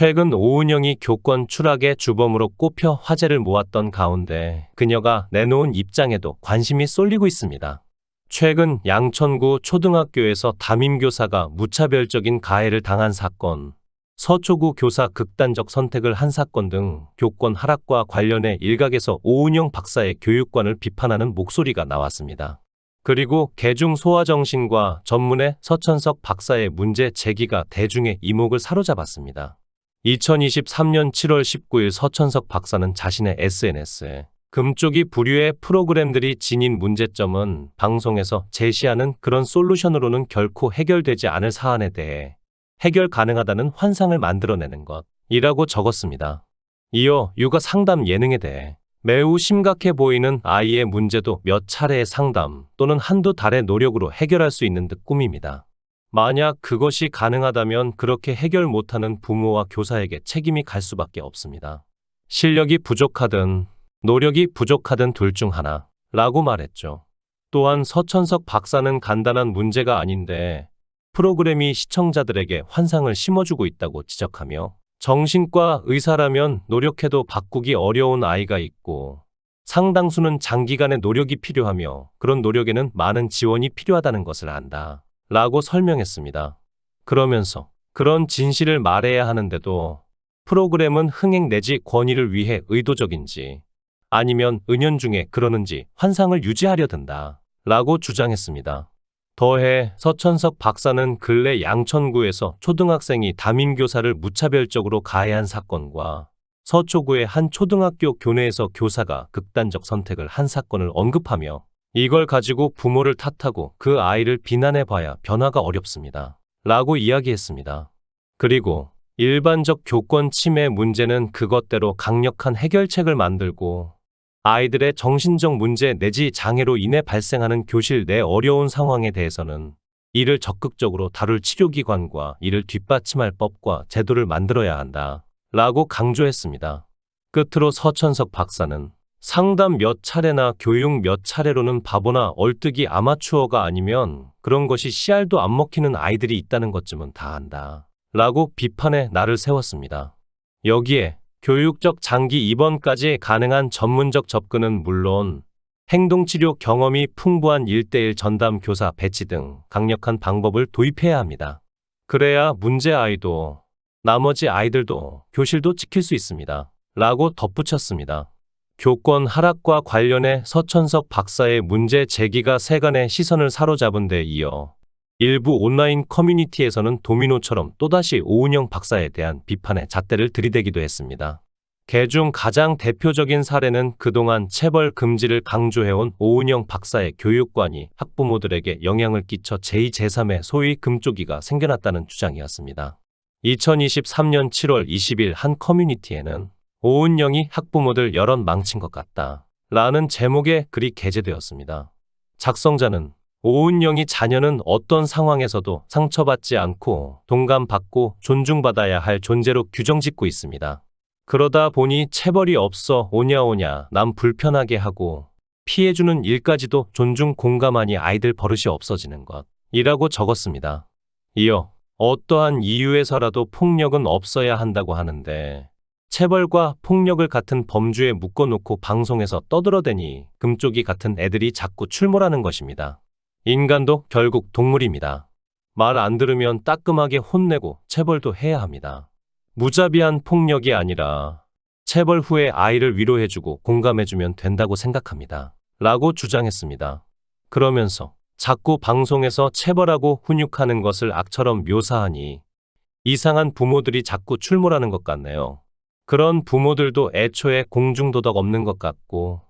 최근 오은영이 교권 추락의 주범으로 꼽혀 화제를 모았던 가운데 그녀가 내놓은 입장에도 관심이 쏠리고 있습니다. 최근 양천구 초등학교에서 담임교사가 무차별적인 가해를 당한 사건, 서초구 교사 극단적 선택을 한 사건 등 교권 하락과 관련해 일각에서 오은영 박사의 교육관을 비판하는 목소리가 나왔습니다. 그리고 개중 소아정신과 전문의 서천석 박사의 문제 제기가 대중의 이목을 사로잡았습니다. 2023년 7월 19일 서천석 박사는 자신의 SNS에 금쪽이 부류의 프로그램들이 지닌 문제점은 방송에서 제시하는 그런 솔루션으로는 결코 해결되지 않을 사안에 대해 해결 가능하다는 환상을 만들어내는 것이라고 적었습니다. 이어 육아 상담 예능에 대해 매우 심각해 보이는 아이의 문제도 몇 차례의 상담 또는 한두 달의 노력으로 해결할 수 있는 듯 꿈입니다. 만약 그것이 가능하다면 그렇게 해결 못하는 부모와 교사에게 책임이 갈 수밖에 없습니다. 실력이 부족하든 노력이 부족하든 둘 중 하나 라고 말했죠. 또한 서천석 박사는 간단한 문제가 아닌데 프로그램이 시청자들에게 환상을 심어주고 있다고 지적하며 정신과 의사라면 노력해도 바꾸기 어려운 아이가 있고 상당수는 장기간의 노력이 필요하며 그런 노력에는 많은 지원이 필요하다는 것을 안다. 라고 설명했습니다. 그러면서 그런 진실을 말해야 하는데도 프로그램은 흥행 내지 권위를 위해 의도적인지 아니면 은연중에 그러는지 환상을 유지하려 든다. 라고 주장했습니다. 더해 서천석 박사는 근래 양천구에서 초등학생이 담임교사를 무차별적으로 가해한 사건과 서초구의 한 초등학교 교내에서 교사가 극단적 선택을 한 사건을 언급하며 이걸 가지고 부모를 탓하고 그 아이를 비난해 봐야 변화가 어렵습니다. 라고 이야기했습니다. 그리고 일반적 교권 침해 문제는 그것대로 강력한 해결책을 만들고 아이들의 정신적 문제 내지 장애로 인해 발생하는 교실 내 어려운 상황에 대해서는 이를 적극적으로 다룰 치료기관과 이를 뒷받침할 법과 제도를 만들어야 한다. 라고 강조했습니다. 끝으로 서천석 박사는 상담 몇 차례나 교육 몇 차례로는 바보나 얼뜨기 아마추어가 아니면 그런 것이 씨알도 안 먹히는 아이들이 있다는 것쯤은 다 안다. 라고 비판의 날을 세웠습니다. 여기에 교육적 장기 입원까지 가능한 전문적 접근은 물론 행동치료 경험이 풍부한 1대1 전담 교사 배치 등 강력한 방법을 도입해야 합니다. 그래야 문제 아이도 나머지 아이들도 교실도 지킬 수 있습니다. 라고 덧붙였습니다. 교권 하락과 관련해 서천석 박사의 문제 제기가 세간의 시선을 사로잡은 데 이어 일부 온라인 커뮤니티에서는 도미노처럼 또다시 오은영 박사에 대한 비판의 잣대를 들이대기도 했습니다. 개중 가장 대표적인 사례는 그동안 체벌 금지를 강조해온 오은영 박사의 교육관이 학부모들에게 영향을 끼쳐 제2, 제3의 소위 금쪽이가 생겨났다는 주장이었습니다. 2023년 7월 20일 한 커뮤니티에는 오은영이 학부모들 여럿 망친 것 같다. 라는 제목의 글이 게재되었습니다. 작성자는 오은영이 자녀는 어떤 상황에서도 상처받지 않고 동감받고 존중받아야 할 존재로 규정짓고 있습니다. 그러다 보니 체벌이 없어 오냐오냐 남 불편하게 하고 피해주는 일까지도 존중 공감하니 아이들 버릇이 없어지는 것. 이라고 적었습니다. 이어 어떠한 이유에서라도 폭력은 없어야 한다고 하는데 체벌과 폭력을 같은 범주에 묶어놓고 방송에서 떠들어대니 금쪽이 같은 애들이 자꾸 출몰하는 것입니다. 인간도 결국 동물입니다. 말 안 들으면 따끔하게 혼내고 체벌도 해야 합니다. 무자비한 폭력이 아니라 체벌 후에 아이를 위로해주고 공감해주면 된다고 생각합니다. 라고 주장했습니다. 그러면서 자꾸 방송에서 체벌하고 훈육하는 것을 악처럼 묘사하니 이상한 부모들이 자꾸 출몰하는 것 같네요. 그런 부모들도 애초에 공중도덕 없는 것 같고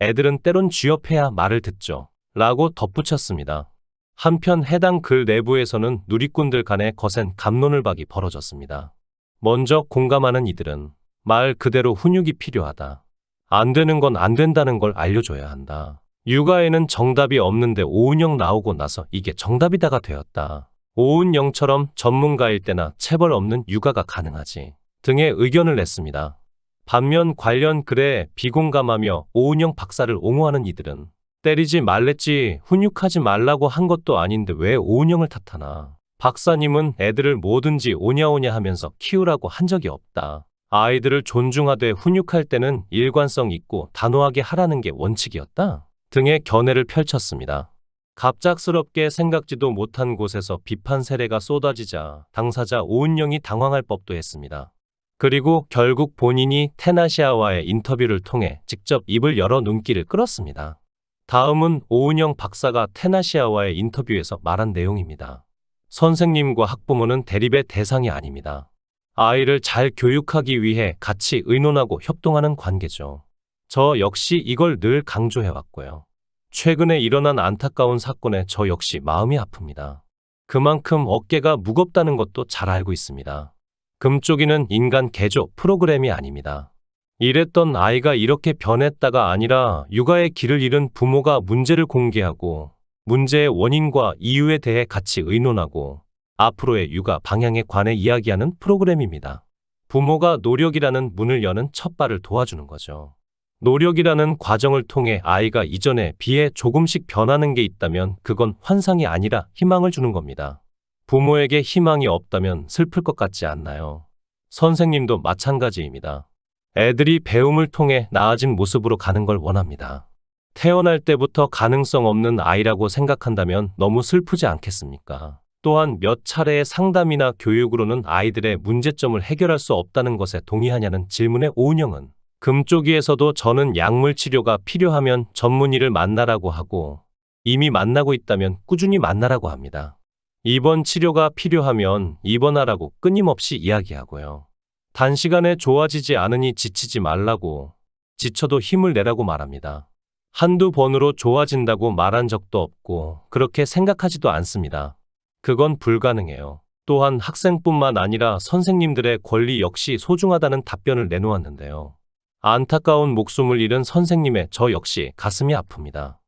애들은 때론 쥐업해야 말을 듣죠. 라고 덧붙였습니다. 한편 해당 글 내부에서는 누리꾼들 간의 거센 감론을박이 벌어졌습니다. 먼저 공감하는 이들은 말 그대로 훈육이 필요하다. 안 되는 건 안 된다는 걸 알려줘야 한다. 육아에는 정답이 없는데 오은영 나오고 나서 이게 정답이다가 되었다. 오은영처럼 전문가일 때나 체벌 없는 육아가 가능하지. 등의 의견을 냈습니다. 반면 관련 글에 비공감하며 오은영 박사를 옹호하는 이들은 때리지 말랬지 훈육하지 말라고 한 것도 아닌데 왜 오은영을 탓하나 박사님은 애들을 뭐든지 오냐오냐 하면서 키우라고 한 적이 없다. 아이들을 존중하되 훈육할 때는 일관성 있고 단호하게 하라는 게 원칙이었다. 등의 견해를 펼쳤습니다. 갑작스럽게 생각지도 못한 곳에서 비판 세례가 쏟아지자 당사자 오은영이 당황할 법도 했습니다. 그리고 결국 본인이 테나시아와의 인터뷰를 통해 직접 입을 열어 눈길을 끌었습니다. 다음은 오은영 박사가 테나시아와의 인터뷰에서 말한 내용입니다. 선생님과 학부모는 대립의 대상이 아닙니다. 아이를 잘 교육하기 위해 같이 의논하고 협동하는 관계죠. 저 역시 이걸 늘 강조해왔고요. 최근에 일어난 안타까운 사건에 저 역시 마음이 아픕니다. 그만큼 어깨가 무겁다는 것도 잘 알고 있습니다. 금쪽이는 인간 개조 프로그램이 아닙니다. 이랬던 아이가 이렇게 변했다가 아니라 육아의 길을 잃은 부모가 문제를 공개하고 문제의 원인과 이유에 대해 같이 의논하고 앞으로의 육아 방향에 관해 이야기하는 프로그램입니다. 부모가 노력이라는 문을 여는 첫 발을 도와주는 거죠. 노력이라는 과정을 통해 아이가 이전에 비해 조금씩 변하는 게 있다면 그건 환상이 아니라 희망을 주는 겁니다. 부모에게 희망이 없다면 슬플 것 같지 않나요? 선생님도 마찬가지입니다. 애들이 배움을 통해 나아진 모습으로 가는 걸 원합니다. 태어날 때부터 가능성 없는 아이라고 생각한다면 너무 슬프지 않겠습니까? 또한 몇 차례의 상담이나 교육으로는 아이들의 문제점을 해결할 수 없다는 것에 동의하냐는 질문에 오은영은 금쪽이에서도 저는 약물 치료가 필요하면 전문의를 만나라고 하고 이미 만나고 있다면 꾸준히 만나라고 합니다. 입원 치료가 필요하면 입원하라고 끊임없이 이야기하고요. 단시간에 좋아지지 않으니 지치지 말라고 지쳐도 힘을 내라고 말합니다. 한두 번으로 좋아진다고 말한 적도 없고 그렇게 생각하지도 않습니다. 그건 불가능해요. 또한 학생뿐만 아니라 선생님들의 권리 역시 소중하다는 답변을 내놓았는데요. 안타까운 목숨을 잃은 선생님의 저 역시 가슴이 아픕니다.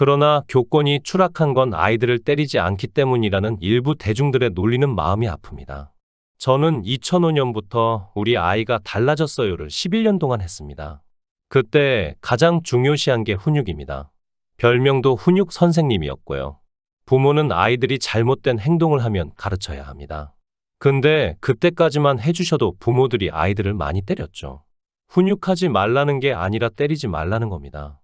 그러나 교권이 추락한 건 아이들을 때리지 않기 때문이라는 일부 대중들의 놀리는 마음이 아픕니다. 저는 2005년부터 우리 아이가 달라졌어요를 11년 동안 했습니다. 그때 가장 중요시한 게 훈육입니다. 별명도 훈육 선생님이었고요. 부모는 아이들이 잘못된 행동을 하면 가르쳐야 합니다. 근데 그때까지만 해주셔도 부모들이 아이들을 많이 때렸죠. 훈육하지 말라는 게 아니라 때리지 말라는 겁니다.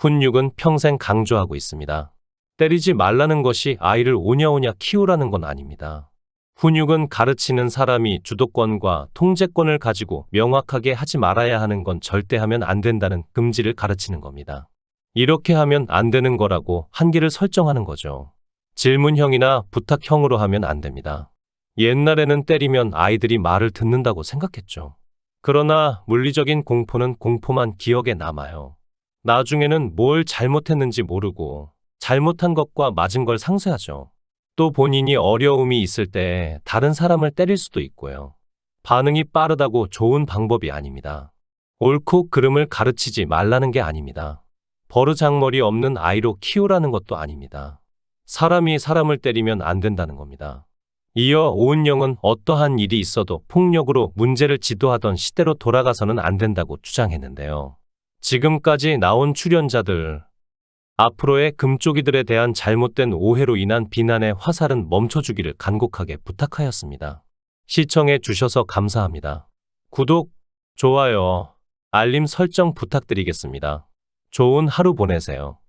훈육은 평생 강조하고 있습니다. 때리지 말라는 것이 아이를 오냐오냐 키우라는 건 아닙니다. 훈육은 가르치는 사람이 주도권과 통제권을 가지고 명확하게 하지 말아야 하는 건 절대 하면 안 된다는 금지를 가르치는 겁니다. 이렇게 하면 안 되는 거라고 한계를 설정하는 거죠. 질문형이나 부탁형으로 하면 안 됩니다. 옛날에는 때리면 아이들이 말을 듣는다고 생각했죠. 그러나 물리적인 공포는 공포만 기억에 남아요. 나중에는 뭘 잘못했는지 모르고 잘못한 것과 맞은 걸 상쇄하죠. 또 본인이 어려움이 있을 때 다른 사람을 때릴 수도 있고요. 반응이 빠르다고 좋은 방법이 아닙니다. 옳고 그름을 가르치지 말라는 게 아닙니다. 버르장머리 없는 아이로 키우라는 것도 아닙니다. 사람이 사람을 때리면 안 된다는 겁니다. 이어 오은영은 어떠한 일이 있어도 폭력으로 문제를 지도하던 시대로 돌아가서는 안 된다고 주장했는데요. 지금까지 나온 출연자들, 앞으로의 금쪽이들에 대한 잘못된 오해로 인한 비난의 화살은 멈춰주기를 간곡하게 부탁하였습니다. 시청해 주셔서 감사합니다. 구독, 좋아요, 알림 설정 부탁드리겠습니다. 좋은 하루 보내세요.